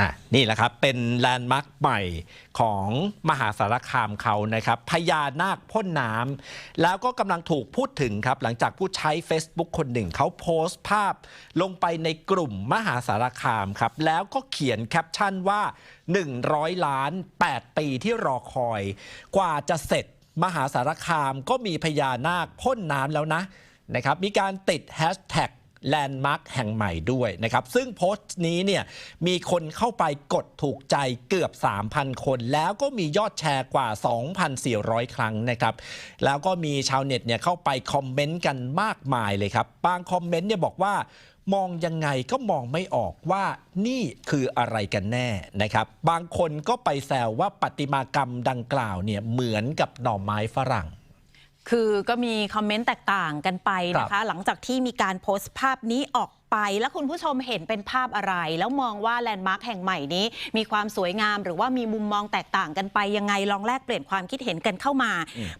อะนี่แหละครับ เป็นแลนด์มาร์คใหม่ของมหาสารคามเขานะครับพญานาคพ่นน้ำแล้วก็กำลังถูกพูดถึงครับ หลังจากผู้ใช้ Facebook คนหนึ่งเขาโพสต์ภาพ ลงไปในกลุ่มมหาสารคามครับ แล้วก็เขียนแคปชั่นว่า 100 ล้าน 8 ปีที่รอคอย กว่าจะเสร็จมหาสารคามก็มีพญานาคพ่นน้ำแล้วนะนะครับมีการติดแฮชแท็ก แลนด์มาร์คแห่งใหม่ด้วยนะครับซึ่งโพสต์นี้เนี่ยมีคนเข้าไปกดถูกใจเกือบ 3,000 คน แล้วก็มียอดแชร์กว่า 2,400 ครั้งนะครับแล้วก็มีชาวเน็ตเนี่ยเข้าไปคอมเมนต์กันมากมายเลยครับบางคอมเมนต์เนี่ยบอกว่ามองยังไงก็มองไม่ออกว่านี่คืออะไรกันแน่นะครับ บางคนก็ไปแซวว่าประติมากรรมดังกล่าวเนี่ยเหมือนกับหน่อไม้ฝรั่ง คือก็มีคอมเมนต์แตกต่างกันไปนะคะ หลังจากที่มีการโพสต์ภาพนี้ออก ไป แล้วคุณผู้ชมเห็นเป็นภาพอะไร แล้วมองว่าแลนด์มาร์คแห่งใหม่นี้ มีความสวยงาม หรือว่ามีมุมมองแตกต่างกันไปยังไงลองแลกเปลี่ยนความคิดเห็นกันเข้ามา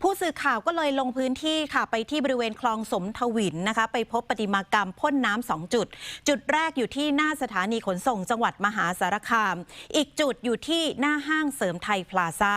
ผู้สื่อข่าวก็เลยลงพื้นที่ค่ะ ไปที่บริเวณคลองสมทวินนะคะ ไปพบประติมากรรมพ่นน้ำสองจุด จุดแรกอยู่ที่หน้าสถานีขนส่งจังหวัดมหาสารคาม อีกจุดอยู่ที่หน้าห้างเสริมไทยพลาซ่า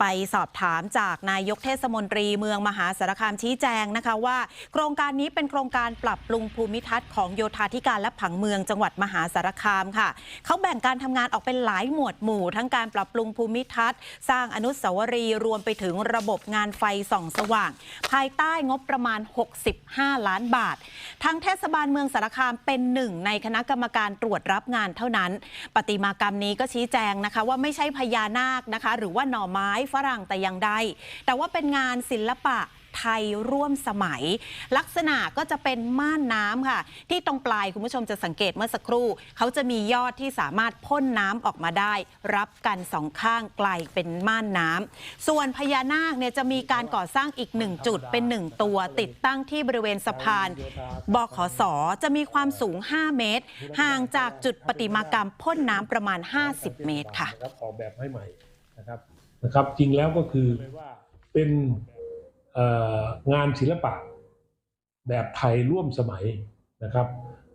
ไปสอบถามจากนายกเทศมนตรีเมืองมหาสารคามชี้แจงนะคะว่า โครงการนี้เป็นโครงการปรับปรุงภูมิทัศน์ของโยธาธิการและผังเมืองจังหวัดมหาสารคามค่ะ เขาแบ่งการทำงานออกเป็นหลายหมวดหมู่ ทั้งการปรับปรุงภูมิทัศน์ สร้างอนุสาวรีย์รวมไปถึงระบบงานไฟส่องสว่าง ภายใต้งบประมาณ 65 ล้านบาท ทางเทศบาลเมืองสารคามเป็นหนึ่งในคณะกรรมการตรวจรับงานเท่านั้น ปฏิมากรรมนี้ก็ชี้แจงนะคะว่าไม่ใช่พญานาคนะคะ หรือว่าหน่อไม้ฝรั่งแต่อย่างใดแต่ว่าเป็นงานศิลปะ ไทยร่วมสมัย ลักษณะก็จะเป็นม่านน้ำค่ะ ที่ตรงปลายคุณผู้ชมจะสังเกตเมื่อสักครู่ เขาจะมียอดที่สามารถพ่นน้ำออกมาได้ รับกันสองข้างไกลเป็นม่านน้ำส่วนพญานาคเนี่ยจะมีการก่อสร้างอีกหนึ่งจุดเป็นหนึ่งตัวติดตั้งที่บริเวณสะพานบขสจะมีความสูง 5 เมตร ห่างจากจุดประติมากรรมพ่นน้ำประมาณ 50 เมตรค่ะออกแบบให้ใหม่นะครับนะครับจริงแล้วก็คือเป็น งานศิลปะแบบไทยร่วมสมัยนะครับ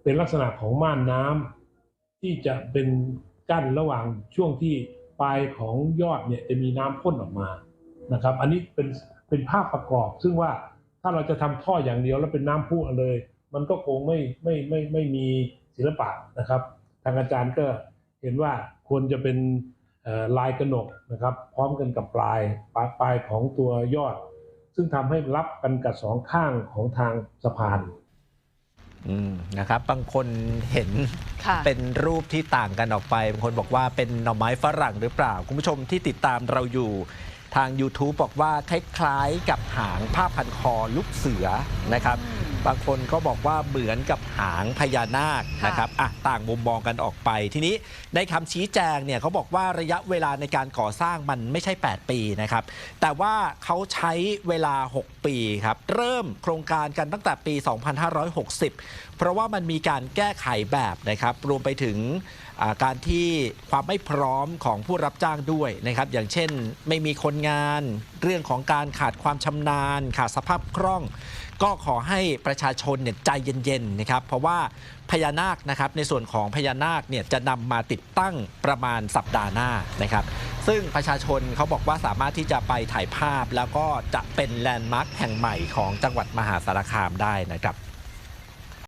เป็นลักษณะของม่านน้ำที่จะเป็นกั้นระหว่างช่วงที่ปลายของยอดเนี่ยจะมีน้ำพ่นออกมานะครับ อันนี้เป็นเป็นภาพประกอบ ซึ่งว่าถ้าเราจะทำท่ออย่างเดียวแล้วเป็นน้ำพุเลย มันก็คงไม่ไม่ไม่ไม่มีศิลปะนะครับ ทางอาจารย์ก็เห็นว่าควรจะเป็นลายกระหนกนะครับ พร้อมกันกับปลายปลายของตัวยอด ซึ่งทำให้รับกันกับสองข้างของทางสะพานอืมนะครับ บางคนเห็นค่ะเป็นรูปที่ต่างกันออกไป บางคนบอกว่าเป็นหน่อไม้ฝรั่งหรือเปล่า คุณผู้ชมที่ติดตามเราอยู่ทาง YouTube บอกว่าคล้ายๆกับหางผ้าพันคอลูกเสือนะครับ บางคนก็บอกว่าเหมือนกับหางพญานาคค่ะนะครับอะต่างมุมมองกันออกไป ทีนี้ในคำชี้แจงเนี่ยเขาบอกว่าระยะเวลาในการก่อสร้างมันไม่ใช่ 8 ปีนะครับ แต่ว่าเขาใช้เวลา 6 ปีครับ เริ่มโครงการกันตั้งแต่ปี 2560 เพราะว่ามันมีการแก้ไขแบบนะครับ รวมไปถึงอ่าการที่ความไม่พร้อมของผู้รับจ้างด้วยนะครับ อย่างเช่นไม่มีคนงาน เรื่องของการขาดความชำนาญ ขาดสภาพคล่อง ก็ขอให้ประประชาชนเนี่ยใจเย็นๆนะครับเพราะว่าพญานาคนะครับในส่วนของพญานาคเนี่ยจะนำมาติดตั้งประมาณสัปดาห์หน้านะครับ ซึ่งประชาชนเขาบอกว่าสามารถที่จะไปถ่ายภาพ แล้วก็จะเป็นแลนด์มาร์คแห่งใหม่ของจังหวัดมหาสารคามได้นะครับ